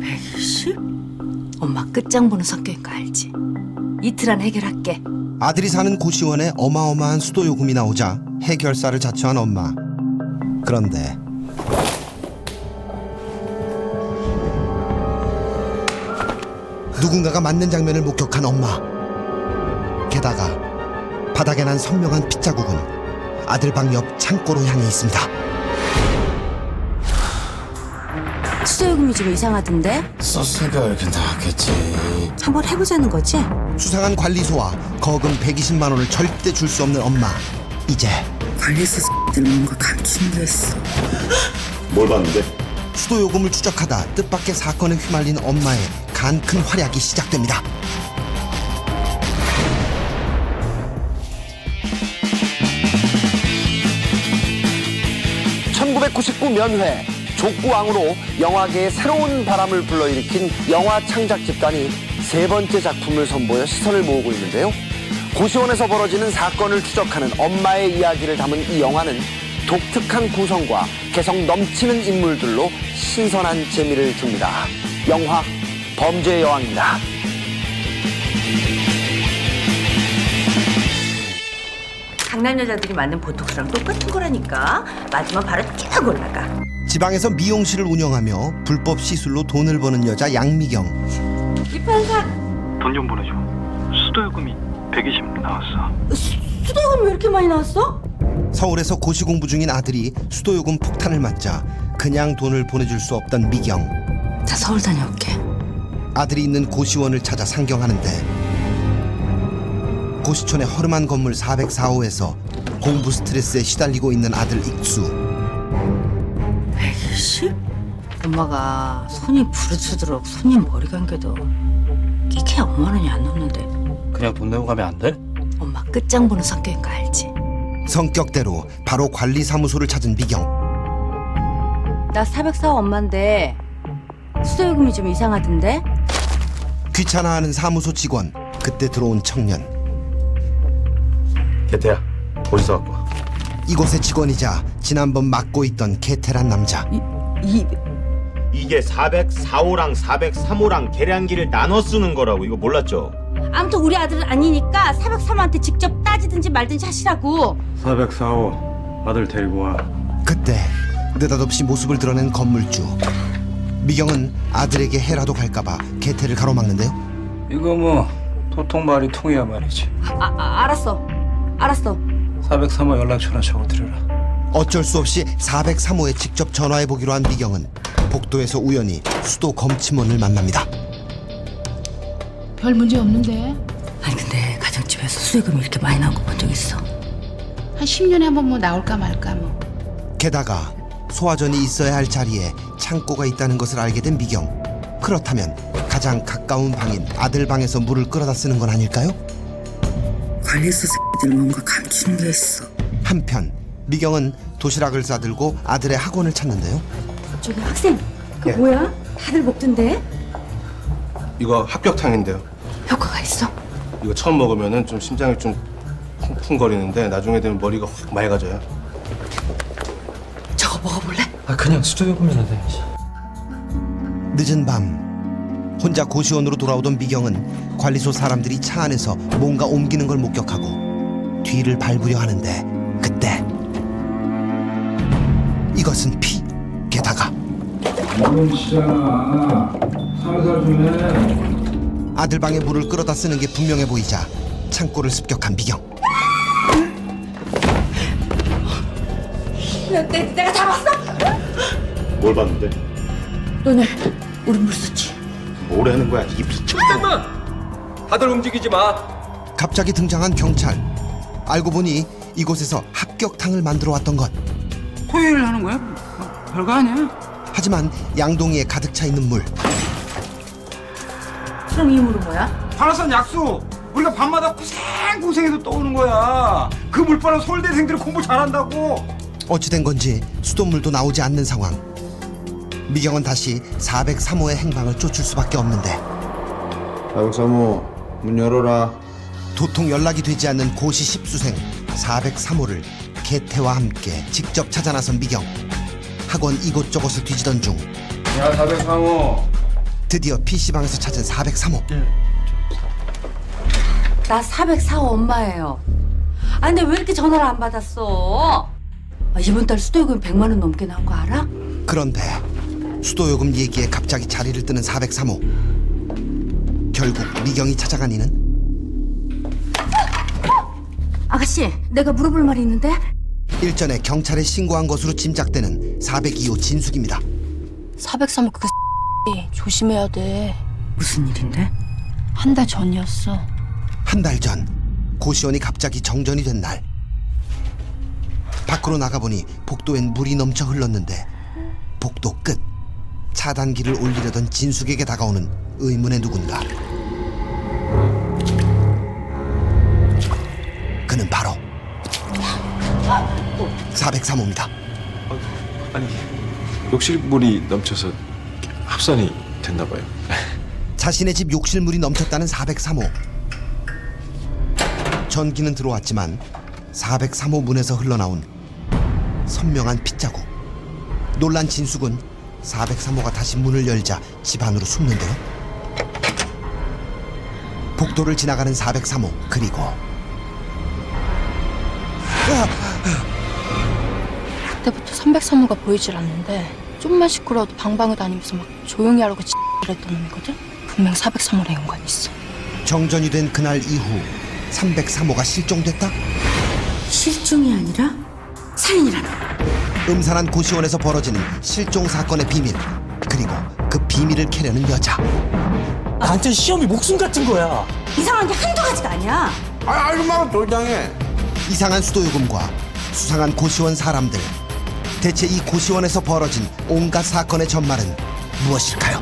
120? 엄마 끝장 보는 성격인 거 알지? 이틀 안 해결할게. 아들이 사는 고시원에 어마어마한 수도 요금이 나오자 해결사를 자처한 엄마. 그런데 누군가가 맞는 장면을 목격한 엄마. 게다가 바닥에 난 선명한 핏자국은 아들 방 옆 창고로 향해 있습니다. 수도요금이 좀 이상하던데? 썼으니까 이렇게 나왔겠지. 한번 해보자는 거지? 수상한 관리소와 거금 120만 원을 절대 줄 수 없는 엄마. 이제 관리소 들 뭔가 게 있어. 뭘 봤는데? 수도 요금을 추적하다 뜻밖의 사건에 휘말린 엄마의 간 큰 활약이 시작됩니다. (1999) 면회 족구왕으로 영화계에 새로운 바람을 불러일으킨 영화 창작 집단이 세 번째 작품을 선보여 시선을 모으고 있는데요. 고시원에서 벌어지는 사건을 추적하는 엄마의 이야기를 담은 이 영화는 독특한 구성과 개성 넘치는 인물들로 신선한 재미를 줍니다. 영화 범죄의 여왕입니다. 강남 여자들이 만든 보톡스랑 똑같은 거라니까. 맞으면 바로 쫙 올라가. 지방에서 미용실을 운영하며 불법 시술로 돈을 버는 여자 양미경. 이 판사 돈 좀 보내줘. 수도요금이 120 나왔어. 수도요금이 왜 이렇게 많이 나왔어? 서울에서 고시 공부 중인 아들이 수도요금 폭탄을 맞자 그냥 돈을 보내줄 수 없던 미경. 자 서울 다녀올게. 아들이 있는 고시원을 찾아 상경하는데 고시촌의 허름한 건물 404호에서 공부 스트레스에 시달리고 있는 아들 익수. 120? 엄마가 손이 부르트도록 손님 머리 감겨도 끼케 5만 원이 안 넘는데 그냥 돈 내고 가면 안 돼? 엄마 끝장 보는 성격인 거 알지? 성격대로 바로 관리사무소를 찾은 미경. 나 404 엄마인데 수도요금이 좀 이상하던데? 귀찮아하는 사무소 직원. 그때 들어온 청년. 개태야, 어디서 갖고 와? 이곳의 직원이자 지난번 맡고 있던 개태란 남자. 이 이게 404호랑 403호랑 계량기를 나눠 쓰는 거라고 이거 몰랐죠? 아무튼 우리 아들은 아니니까 403한테 직접 따지든지 말든지 하시라고 404호 아들 데리고 와. 그때 느닷없이 모습을 드러낸 건물주. 미경은 아들에게 해라도 갈까봐 개태를 가로막는데요. 이거 뭐 도통말이 통이야 말이지. 아, 아 알았어 알았어 403호 연락처나 적어드려라. 어쩔 수 없이 403호에 직접 전화해 보기로 한 미경은 복도에서 우연히 수도 검침원을 만납니다. 별 문제 없는데 아니 근데 가정집에서 수도요금이 이렇게 많이 나온 거 본 적 있어? 한 10년에 한 번 뭐 나올까 말까 뭐 게다가 소화전이 있어야 할 자리에 창고가 있다는 것을 알게 된 미경. 그렇다면 가장 가까운 방인 아들 방에서 물을 끌어다 쓰는 건 아닐까요? 관리소 들 뭔가 감추는 게 있어. 한편 미경은 도시락을 싸들고 아들의 학원을 찾는데요. 저기 학생 그 뭐야? 다들 먹던데? 이거 합격탕인데요. 효과가 있어? 이거 처음 먹으면은 좀 심장이 좀 쿵쿵거리는데 나중에 되면 머리가 확 맑아져요. 저거 먹어볼래? 아 그냥 수도요금이나 돼. 늦은 밤 혼자 고시원으로 돌아오던 미경은 관리소 사람들이 차 안에서 뭔가 옮기는 걸 목격하고 뒤를 밟으려 하는데 그때 이것은 피 게다가 아들 방에 물을 끌어다 쓰는 게 분명해 보이자 창고를 습격한 미경 내, 내 가 잡았어? 뭘 봤는데? 너네 우리 물 썼지? 뭐라는 거야? 이 미쳤다. 다들 움직이지 마. 갑자기 등장한 경찰 알고 보니 이곳에서 합격탕을 만들어 왔던 것 토요일 하는 거야? 별거 아니야 하지만 양동이에 가득 차 있는 물 그럼 이 물은 뭐야? 파라산 약수 우리가 밤마다 고생 고생해서 떠오는 거야 그 물바람 서울대생들이 공부 잘한다고 어찌된 건지 수돗물도 나오지 않는 상황. 미경은 다시 403호의 행방을 쫓을 수밖에 없는데 403호 문 열어라. 도통 연락이 되지 않는 고시 십수생 403호를 개태와 함께 직접 찾아 나선 미경. 학원 이곳저곳을 뒤지던 중 야 403호 드디어 PC방에서 찾은 403호 나 404호 엄마예요. 아 근데 왜 이렇게 전화를 안 받았어? 아, 이번 달 수도요금 100만 원 넘게 나온 거 알아? 그런데 수도요금 얘기에 갑자기 자리를 뜨는 403호 결국 미경이 찾아간 이는 아가씨, 내가 물어볼 말이 있는데. 일전에 경찰에 신고한 것으로 짐작되는 402호 진숙입니다 403 그 조심해야 돼. 무슨 일인데? 한 달 전이었어. 한 달 전 고시원이 갑자기 정전이 된 날 밖으로 나가보니 복도엔 물이 넘쳐 흘렀는데 복도 끝 차단기를 올리려던 진숙에게 다가오는 의문의 누군가 그는 바로 403호입니다 아니 욕실물이 넘쳐서 합선이 됐나 봐요. 자신의 집 욕실물이 넘쳤다는 403호. 전기는 들어왔지만 403호 문에서 흘러나온 선명한 핏자국. 놀란 진숙은 403호가 다시 문을 열자 집 안으로 숨는데요. 복도를 지나가는 403호 그리고 그때부터 303호가 보이질 않는데 좀만 시끄러워도 방방을 다니면서 막 조용히 하라고 그랬던 놈이거든. 분명 403호랑 연관 있어. 정전이 된 그날 이후 303호가 실종됐다? 실종이 아니라 살인이라는. 음산한 고시원에서 벌어지는 실종 사건의 비밀 그리고 그 비밀을 캐려는 여자 나한테 시험이 목숨 같은 거야. 이상한 게 한두 가지가 아니야. 이상한 수도요금과 수상한 고시원 사람들 대체 이 고시원에서 벌어진 온갖 사건의 전말은 무엇일까요?